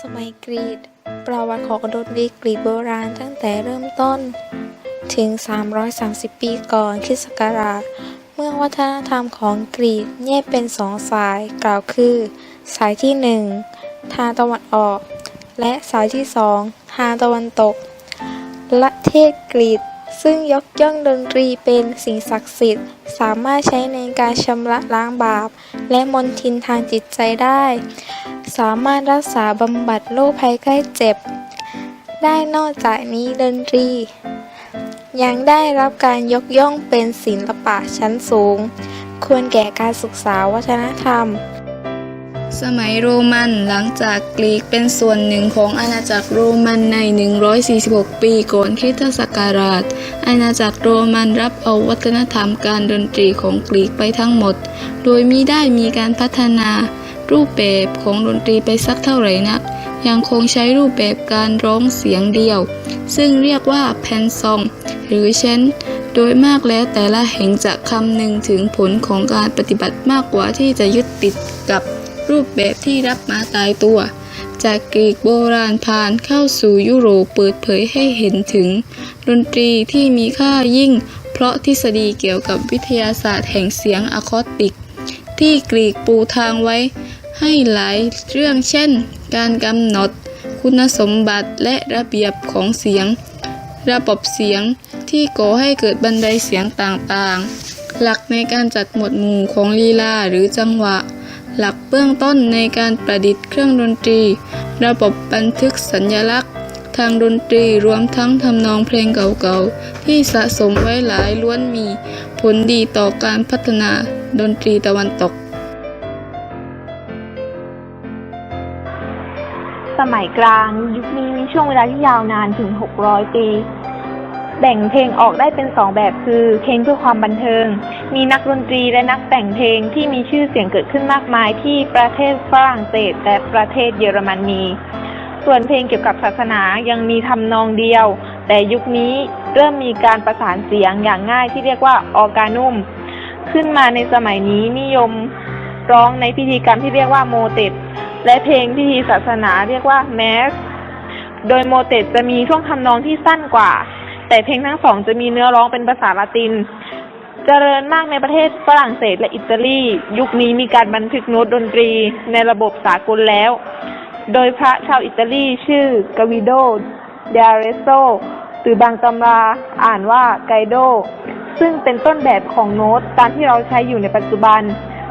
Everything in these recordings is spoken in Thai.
สมัยกรีก ประวัติของดนตรีกรีกโบราณตั้งแต่เริ่มต้น ถึง 330 ปีก่อนคริสต์ศักราช เมื่อวัฒนธรรมของกรีกแยกเป็นสองสาย กล่าวคือ สายที่หนึ่งทางตะวันออก และสายที่สองทางตะวันตก ประเทศกรีกซึ่งยกย่องดนตรีเป็นสิ่งศักดิ์สิทธิ์ สามารถใช้ในการชำระล้างบาป และมนทินทางจิตใจได้ สามารถรักษาบำบัดโรคภัยไข้เจ็บ ได้นอกจากนี้ดนตรี ยังได้รับการยกย่องเป็นศิลปะชั้นสูง ควรแก่การศึกษาวัฒนธรรม สมัยโรมันหลังจากกรีกเป็นส่วนหนึ่งของอาณาจักรโรมันใน 146 ปีก่อนคริสตศักราช อาณาจักรโรมันรับเอาวัฒนธรรมการดนตรีของกรีกไปทั้งหมด โดยมิได้มีการพัฒนา รูปแบบของดนตรีไปสักเท่าไหร่นัก ยังคงใช้รูปแบบการร้องเสียงเดียว ซึ่งเรียกว่าแพนซอง หรือเชนโดยมากแล้วแต่ละแห่งจะคำนึงถึงผลของการปฏิบัติมากกว่าที่จะยึดติดกับรูปแบบที่รับมาตายตัว จากกรีกโบราณผ่านเข้าสู่ยุโรปเปิดเผยให้เห็นถึง ดนตรีที่มีค่ายิ่ง เพราะทฤษฎีเกี่ยวกับวิทยาศาสตร์แห่งเสียงอะคอสติก ที่กรีกปูทางไว้ ให้หลายเรื่องเช่น การกำหนด คุณสมบัติและระเบียบของเสียง ระบบเสียงที่ก่อให้เกิดบันไดเสียงต่างๆ หลักในการจัดหมวดหมู่ของลีลาหรือจังหวะ หลักเบื้องต้นในการประดิษฐ์เครื่องดนตรี ระบบบันทึกสัญญลักษณ์ ทางดนตรีรวมทั้งทำนองเพลงเก่าๆ ที่สะสมไว้หลายล้วนมี ผลดีต่อการพัฒนาดนตรีตะวันตก สมัยกลาง ยุคนี้มีช่วงเวลาที่ยาวนานถึง 600 ปี แบ่งเพลงออกได้เป็นสองแบบคือ เพลงเพื่อความบันเทิง มีนักดนตรีและนักแต่งเพลงที่มีชื่อเสียงเกิดขึ้นมากมายที่ประเทศฝรั่งเศสและประเทศเยอรมนี ส่วนเพลงเกี่ยวกับศาสนายังมีทำนองเดียว แต่ยุคนี้เริ่มมีการประสานเสียงอย่างง่ายที่เรียกว่าออร์กานุ่ม ขึ้นมาในสมัยนี้นิยมร้องในพิธีกรรมที่เรียกว่าโมเตต และเพลงพิธีศาสนาเรียกว่าแมสโดยโมเตตจะมีช่วงทำนองที่สั้นกว่า แต่เพลงทั้งสองจะมีเนื้อร้องเป็นภาษาละติน เจริญมากในประเทศฝรั่งเศสและอิตาลี ยุคนี้มีการบันทึกโน้ตดนตรีในระบบสากลแล้ว โดยพระชาวอิตาลีชื่อกาวิโดเดอเรโซหรือบางตำราอ่านว่าไกโด ซึ่งเป็นต้นแบบของโน้ตตามที่เราใช้อยู่ในปัจจุบัน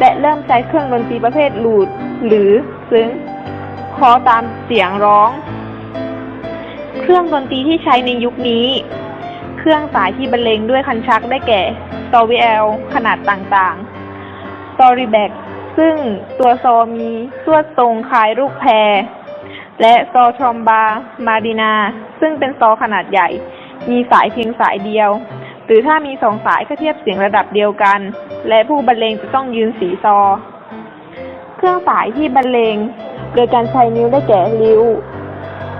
และเริ่มใช้เครื่องดนตรีประเภทลูดหรือ ซึ้งคอตามเสียงร้อง เครื่องดนตรีที่ใช้ในยุคนี้ เครื่องสายที่บรรเลงด้วยคันชักได้แก่ซอวีเอลขนาดต่างๆ s o r y b a c ซึ่งตัวโซมีสวดทรงคล้ายลูกแพร และซอทรอมบา มาดินา ซึ่งเป็นซอขนาดใหญ่ มีสายเพียงสายเดียว หรือถ้ามีสองสายก็เทียบเสียงระดับเดียวกัน และผู้บรรเลงจะต้องยืนสีซอ เครื่องสายที่บรรเลงโดยการใช้นิ้วได้แก่ริ้ว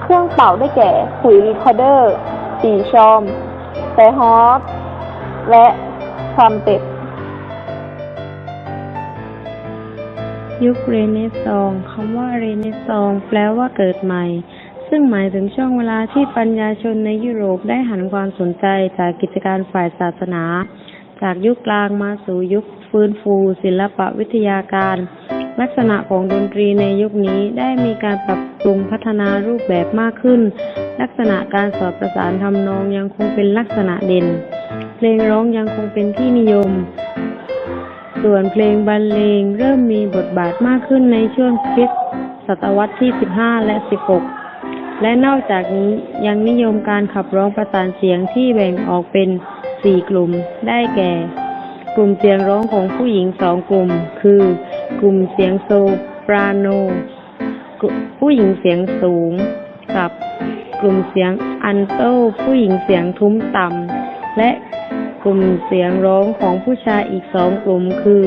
เครื่องเป่าได้แก่ขุยรีคอเดอร์ ปีชอมไซฮอสและทรัมเป็ตยุคเรเนซองคำว่าเรเนซองแปลว่าเกิดใหม่ ซึ่งหมายถึงช่วงเวลาที่ปัญญาชนในยุโรปได้หันความสนใจจากกิจการฝ่ายศาสนา จากยุคกลางมาสู่ยุคฟื้นฟู ศิลปะวิทยาการ ลักษณะของดนตรีในยุคนี้ได้มีการปรับปรุงพัฒนารูปแบบมากขึ้น ลักษณะการสอดประสานทำนองยังคงเป็นลักษณะเด่น เพลงร้องยังคงเป็นที่นิยม ส่วนเพลงบรรเลงเริ่มมีบทบาทมากขึ้นในช่วงคริสตศตวรรษที่ 15 และ 16 และนอกจากนี้ยังนิยมการขับร้องประสานเสียงที่แบ่งออกเป็น 4 กลุ่ม ได้แก่ กลุ่มเสียงร้องของผู้หญิงสองกลุ่ม คือ กลุ่มเสียงโซปราโน ผู้หญิงเสียงสูง กับกลุ่มเสียงอันโตผู้หญิงเสียงทุ้มต่ำและกลุ่มเสียงร้องของผู้ชายอีกสองกลุ่มคือ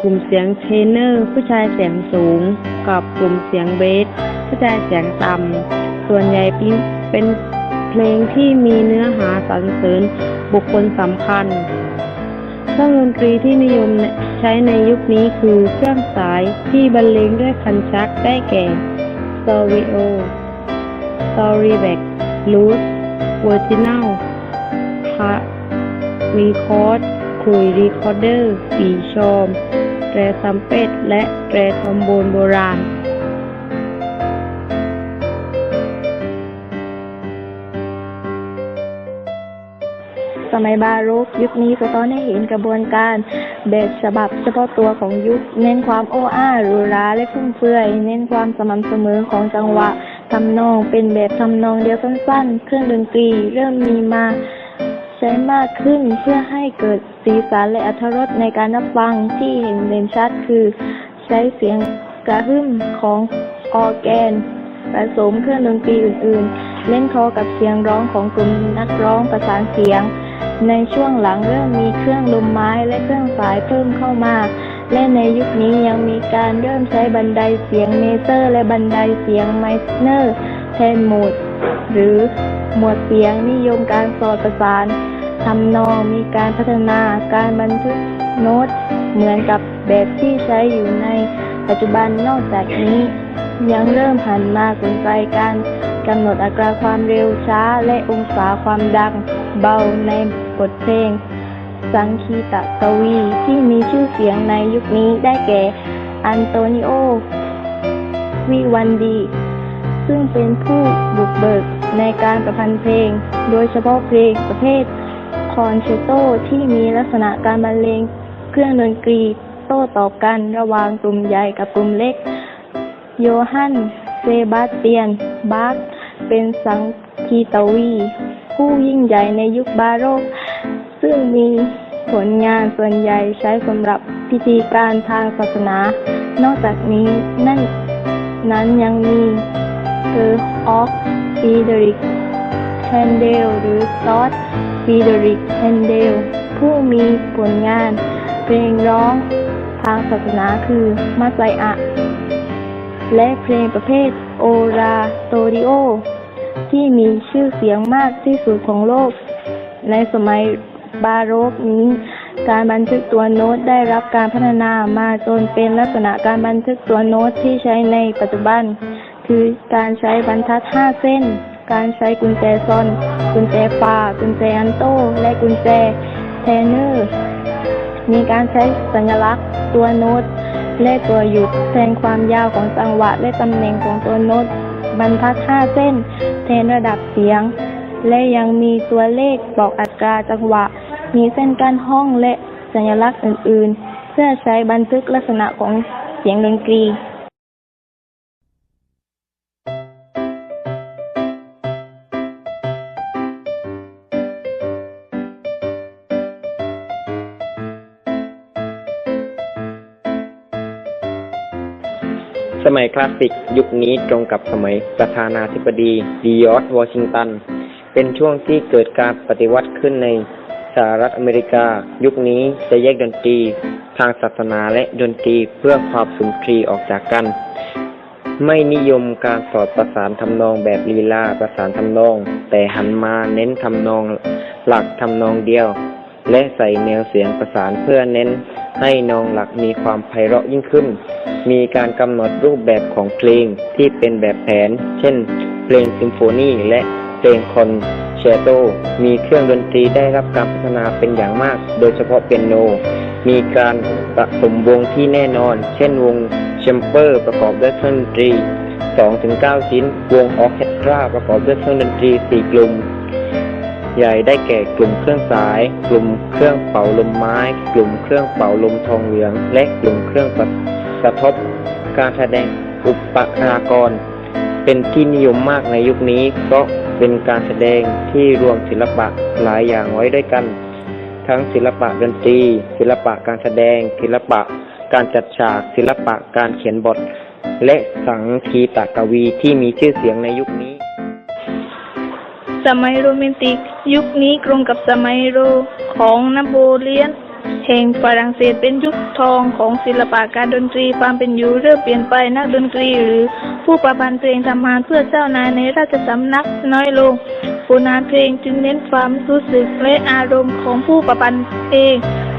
กลุ่มเสียงเทเนอร์ ผู้ชายเสียงสูง กับกลุ่มเสียงเบสผู้ชายเสียงต่ำส่วนใหญ่เป็นเพลงที่มีเนื้อหาสรรเสริญบุคคลสำคัญ เครื่องดนตรีที่นิยมใช้ในยุคนี้คือเครื่องสายที่บรรเลงด้วยคันชักได้แก่ s o r i o s o r i b a c Loose Virginal พระรีคอร์ดคุยรีคอร์เดอร์ปีชอมแตรซัมเป็ดและแตรทอมโบนโบราณ สมัยบาโรกยุคนี้สะท้อนให้เห็นกระบวนการแบบฉบับเฉพาะตัวของยุค เน้นความโอ้อาหรูหราและฟุ่มเฟือย เน้นความสม่ำเสมอของจังหวะทำนองเป็นแบบทำนองเดียวสั้นๆ เครื่องดนตรีเริ่มมีมาใช้มากขึ้นเพื่อให้เกิดสีสันและอรรถรสในการรับฟังที่เห็นเด่นชัดคือ ใช้เสียงกระหึ่มของออแกนผสมเครื่องดนตรีอื่นๆ เล่นคอกับเสียงร้องของกลุ่มนักร้องประสานเสียง ในช่วงหลังเริ่มมีเครื่องลมไม้และเครื่องสายเพิ่มเข้ามา และในยุคนี้ยังมีการเริ่มใช้บันไดเสียงเมเซอร์ และบันไดเสียงไมเนอร์แทนหมดหรือหมวดเสียงนิยมการสอดประสานทำนองมีการพัฒนาการบันทึกโน้ตเหมือนกับแบบที่ใช้อยู่ในปัจจุบันนอกจากนี้ ยังเริ่มหันมาสนใจการกำหนดอัตราความเร็วช้าและองศาความดัง เบาในบทเพลง สังคีตกวีที่มีชื่อเสียงในยุคนี้ได้แก่ อันโตนิโอ วิวันดี ซึ่งเป็นผู้บุกเบิกในการประพันธ์เพลง โดยเฉพาะเพลงประเภทคอนแชตโตที่มีลักษณะการบรรเลงเครื่องดนตรีโต้ตอบกันระหว่างกลุ่มใหญ่กับกลุ่มเล็ก โยฮัน เซบาสเตียน บาร์เป็นสังคีตวี ผู้ยิ่งใหญ่ในยุคบาโรก ซึ่งมีผลงานส่วนใหญ่ใช้สำหรับพิธีการทางศาสนา นอกจากนี้นั่นนั้นยังมีเกอร์ออฟฟีเดริกแฮนเดลหรือซอสฟีเดริกแฮนเดลผู้มีผลงานเพลงร้องทางศาสนาคือมาไซอะ และเพลงประเภทโอราโตริโอ ที่มีชื่อเสียงมากที่สุดของโลก ในสมัยบาโรกนี้ การบันทึกตัวโน้ตได้รับการพัฒนามาจนเป็นลักษณะการบันทึกตัวโน้ตที่ใช้ในปัจจุบัน คือการใช้บรรทัด 5 เส้น การใช้กุญแจซอน กุญแจฟากุญแจอันโต และกุญแจเทนเนอร์ มีการใช้สัญลักษณ์ตัวโน้ตและตัวหยุดแทนความยาวของจังหวะและตำแหน่งของตัวโน้ตบรรทัด 5 เส้น แทนระดับเสียง และยังมีตัวเลขบอกอัตราจังหวะ มีเส้นกั้นห้องและสัญลักษณ์อื่น ๆ เพื่อใช้บันทึกลักษณะของเสียงดนตรี สมัยคลาสสิกยุคนี้ตรงกับสมัยประธานาธิบดีดีออสวอชิงตัน เป็นช่วงที่เกิดการปฏิวัติขึ้นในสหรัฐอเมริกา ยุคนี้จะแยกดนตรีทางศาสนาและดนตรีเพื่อความสุนทรีออกจากกัน ไม่นิยมการสอดประสานทำนองแบบลีลาประสานทำนอง แต่หันมาเน้นทำนองหลักทำนองเดียว และใส่แนวเสียงประสานเพื่อเน้น ให้นองหลักมีความไพเราะยิ่งขึ้น มีการกำหนดรูปแบบของเพลงที่เป็นแบบแผน เช่น เพลงซิมโฟนีและเพลงคอนแชโต มีเครื่องดนตรีได้รับการพัฒนาเป็นอย่างมาก โดยเฉพาะเปียโน มีการผสมวงที่แน่นอน เช่นวงแชมเปอร์ประกอบด้วยเครื่องดนตรี2-9ชิ้น วงออเคสตราประกอบด้วยเครื่องดนตรี4กลุ่ม ใหญ่ได้แก่กลุ่มเครื่องสาย กลุ่มเครื่องเป่าลมไม้ กลุ่มเครื่องเป่าลมทองเหลือง และกลุ่มเครื่องกระทบ การแสดงอุปนากร เป็นที่นิยมมากในยุคนี้ เพราะเป็นการแสดงที่รวมศิลปะหลายอย่างไว้ด้วยกัน ทั้งศิลปะดนตรี ศิลปะการแสดง ศิลปะการจัดฉาก ศิลปะการเขียนบท และสังคีตกวีที่มีชื่อเสียงในยุคนี้ สมัยโรแมนติก ยุคนี้ตรงกับสมัยโรของนโปเลียน แห่งฝรั่งเศสเป็นยุคทองของศิลปะการดนตรีความเป็นอยู่เริ่มเปลี่ยนไปนักดนตรีหรือผู้ประพันธ์เพลงทำงานเพื่อเจ้านายในราชสำนักน้อยลงฝลงานเพลงจึงเน้นความรู้สึกและอารมณ์ของผู้ประพันธ์เอง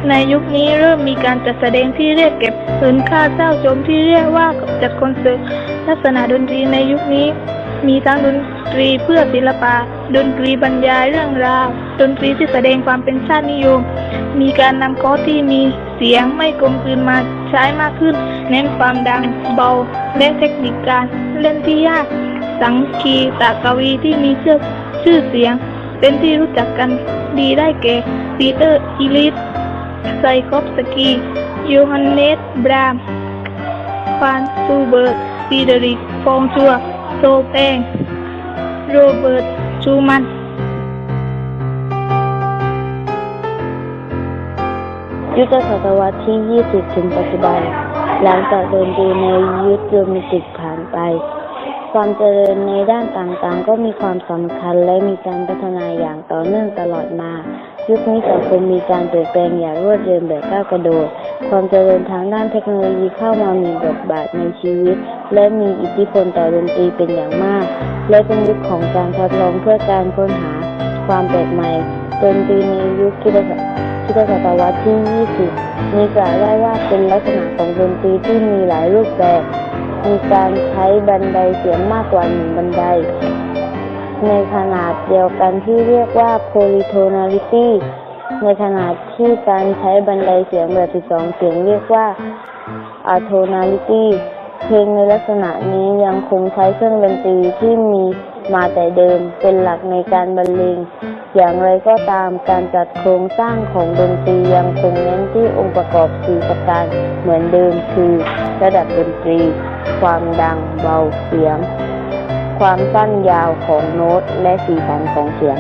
ในยุคนี้เริ่มมีการจัดแสดงที่เรียกเก็บเงินค่าเจ้าชมที่เรียกว่าจัดคอนเสิร์ตลักษณะดนตรีในยุคนี้ มีทั้งดนตรีเพื่อศิลปะ ดนตรีบรรยายเรื่องราว ดนตรีที่แสดงความเป็นชาตินิยม มีการนำคอร์สที่มีเสียงไม่กลมกลืนมาใช้มากขึ้น เน้นความดังเบา และเทคนิคการเล่นที่ยาก สังคีตากวีที่มีชื่อชื่อเสียง เป็นที่รู้จักกันดีได้แก่ปีเตอร์อีลิสไซคอฟสกีโยฮันเนสบรามฟานซูเบิร์ตฟีเดริกฟองชัว โตแปงโรเบิร์ตชูมันยุทธศตวรรษที่ 20 ถึงปัจจุบัน หลังจากดนดูในยุคโรแมนติกผ่านไป ความเจริญในด้านต่างๆ ก็มีความสำคัญและมีการพัฒนาอย่างต่อเนื่องตลอดมา ยุคนี้สังคมมีการเปลี่ยนแปลงอย่างรวดเร็วแบบก้าวกระโดด ความเจริญทางด้านเทคโนโลยีเข้ามามีบทบาทในชีวิต และมีอิทธิพลต่อดนตรีเป็นอย่างมาก และเป็นยุคของการทดลองเพื่อการค้นหาความแปลกใหม่ดนตรีในยุคคริสตศัคริสตศตวรรษที่ 20 มีกล่าวได้ว่าเป็นลักษณะของดนตรีที่มีหลายรูปแบบ มีการใช้บันไดเสียงมากกว่าหนึ่งบันได ในขนาดเดียวกันที่เรียกว่า polytonality ในขณะที่การใช้บันไดเสียงแบบ12เสียงเรียกว่า atonality เพลงในลักษณะนี้ยังคงใช้เครื่องดนตรีที่มีมาแต่เดิมเป็นหลักในการบรรเลง อย่างไรก็ตามการจัดโครงสร้างของดนตรียังคงเน้นที่องค์ประกอบสี่ประการเหมือนเดิมคือระดับดนตรี ความดังเบาเสียง ความสั้นยาวของโน้ตและสีสันของเสียง